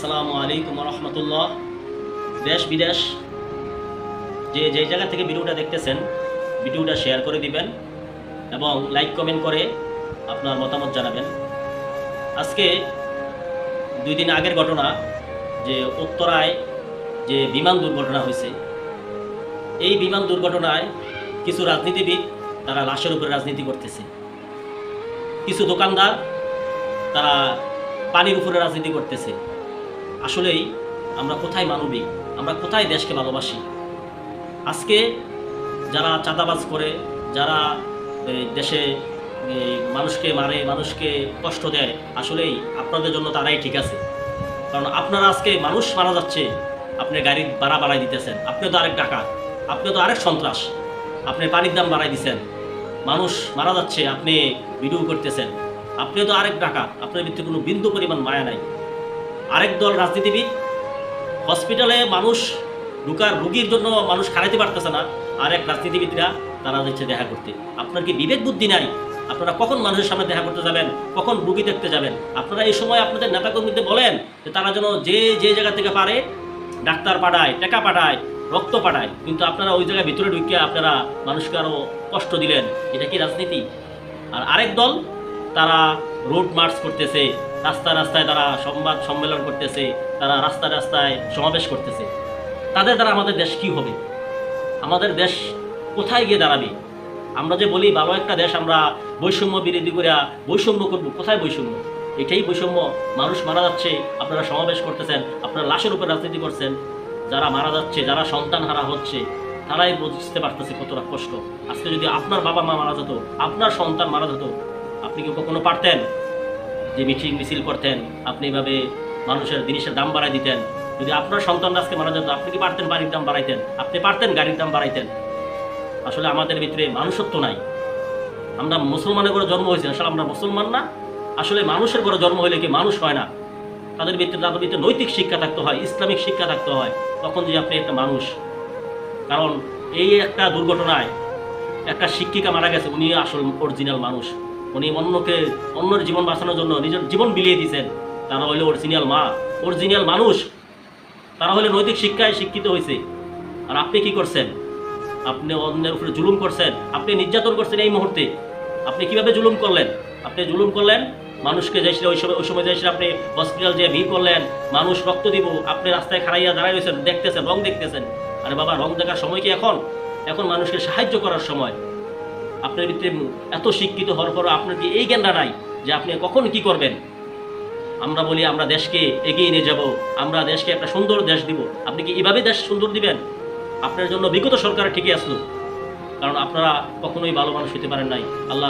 আসসালামু আলাইকুম রহমতুল্লাহ। দেশ বিদেশ, যে যে জায়গা থেকে ভিডিওটা দেখতেছেন, ভিডিওটা শেয়ার করে দিবেন এবং লাইক, কমেন্ট করে আপনার মতামত জানাবেন। আজকে দুই দিন আগের ঘটনা, যে উত্তরায় যে বিমান দুর্ঘটনা হয়েছে। এই বিমান দুর্ঘটনায় কিছু রাজনীতিবিদ তারা লাশের উপরে রাজনীতি করতেছে। কিছু দোকানদার তারা পানির উপরে রাজনীতি করতেছে। আসলেই আমরা কোথায় মানবিক? আমরা কোথায় দেশকে ভালোবাসি? আজকে যারা চাঁদাবাজ করে, যারা দেশে মানুষকে মারে, মানুষকে কষ্ট দেয়, আসলেই আপনাদের জন্য তারাই ঠিক আছে। কারণ আপনারা আজকে মানুষ মারা যাচ্ছে, আপনি গাড়ির ভাড়া বাড়াই দিতেছেন, আপনি তো আরেক টাকা আপনি তো আরেক সন্ত্রাস, আপনি পানির দাম বাড়াই দিচ্ছেন মানুষ মারা যাচ্ছে, আপনি ভিডিও করতেছেন, আপনি তো আরেক টাকা আপনার ভিতরে কোনো বিন্দু পরিমাণ মায়া নাই। আরেক দল রাজনীতিবিদ হসপিটালে মানুষ ঢুকার রুগীর জন্য মানুষ খাড়াইতে পারতেছে না আরেক রাজনীতিবিদরা তারা যাচ্ছে দেখা করতে। আপনার কি বিবেক বুদ্ধি নাই? আপনারা কখন মানুষের সামনে দেখা করতে যাবেন? কখন রুগী দেখতে যাবেন? আপনারা এই সময় আপনাদের নেতাকর্মীদের বলেন যে তারা যেন যে যে জায়গা থেকে পারে, ডাক্তার পাঠায়, টাকা পাঠায়, রক্ত পাঠায়, কিন্তু আপনারা ওই জায়গায় ভিতরে ঢুকে আপনারা মানুষকে আরও কষ্ট দিলেন। এটা কি রাজনীতি? আর আরেক দল, তারা রোড মার্চ করতেছে। রাস্তায় রাস্তায় তারা সংবাদ সম্মেলন করতেছে, তারা রাস্তায় রাস্তায় সমাবেশ করতেছে। তাদের দ্বারা আমাদের দেশ কি হবে? আমাদের দেশ কোথায় গিয়ে দাঁড়াবে? আমরা যে বলি, ভালো একটা দেশ আমরা বৈষম্য বিরোধী করে বৈষম্য করব। কোথায় বৈষম্য? এটাই বৈষম্য। মানুষ মারা যাচ্ছে, আপনারা সমাবেশ করতেছেন, আপনারা লাশের উপর রাজনীতি করছেন। যারা মারা যাচ্ছে, যারা সন্তান হারা হচ্ছে, তারাই বুঝতে পারতেছে কতটা কষ্ট। আজকে যদি আপনার বাবা মা মারা যেত, আপনার সন্তান মারা যেত, আপনি কি কখনো পারতেন? যে মিটিং মিছিল করতেন, আপনি এভাবে মানুষের জিনিসের দাম বাড়াই দিতেন। যদি আপনার সন্তান আজকে মারা যেত, আপনি কি পারতেন বাড়ির দাম বাড়াইতেন? আপনি পারতেন গাড়ির দাম বাড়াইতেন? আসলে আমাদের ভিতরে মানুষত্ব নাই। আমরা মুসলমানের করে জন্ম হয়েছি, আসলে আমরা মুসলমান না। আসলে মানুষের ঘরে জন্ম হইলে কি মানুষ হয় না? তাদের ভিতরে তাদের ভিতরে নৈতিক শিক্ষা থাকতে হয়, ইসলামিক শিক্ষা থাকতে হয়। তখন যে আপনি একটা মানুষ। কারণ এই একটা দুর্ঘটনায় একটা শিক্ষিকা মারা গেছে, উনি আসল অরিজিনাল মানুষ। উনি অন্যকে, অন্যের জীবন বাঁচানোর জন্য নিজের জীবন বিলিয়ে দিয়েছেন। তারা হইলে অরিজিনাল মা অরিজিনাল মানুষ। তারা হলে নৈতিক শিক্ষায় শিক্ষিত হয়েছে আর আপনি কি করছেন? আপনি অন্যের উপরে জুলুম করছেন। আপনি নির্যাতন করছেন এই মুহূর্তে। আপনি কীভাবে জুলুম করলেন? আপনি জুলুম করলেন? মানুষকে যাইছিল, ওই সময় ওই সময় যাইছিল আপনি হসপিটাল যে ভিড় করলেন। মানুষ রক্ত দিব, আপনি রাস্তায় খাড়াইয়া দাঁড়াই দেখতেছেন, রং দেখতেছেন। আরে বাবা, রং দেখার সময় কি এখন? এখন মানুষকে সাহায্য করার সময়। আপনার ভিতরে এত শিক্ষিত হওয়ার পর আপনার কি এই জ্ঞানটা নাই যে আপনি কখন কি করবেন? আমরা বলি, আমরা দেশকে এগিয়ে নিয়ে যাব, আমরা দেশকে একটা সুন্দর দেশ দিব। আপনি কি এভাবে দেশ সুন্দর দিবেন? আপনার জন্য বিগত সরকার ঠিকই আসলো। কারণ আপনারা কখনোই ভালো মানুষ হতে পারেন নাই। আল্লাহ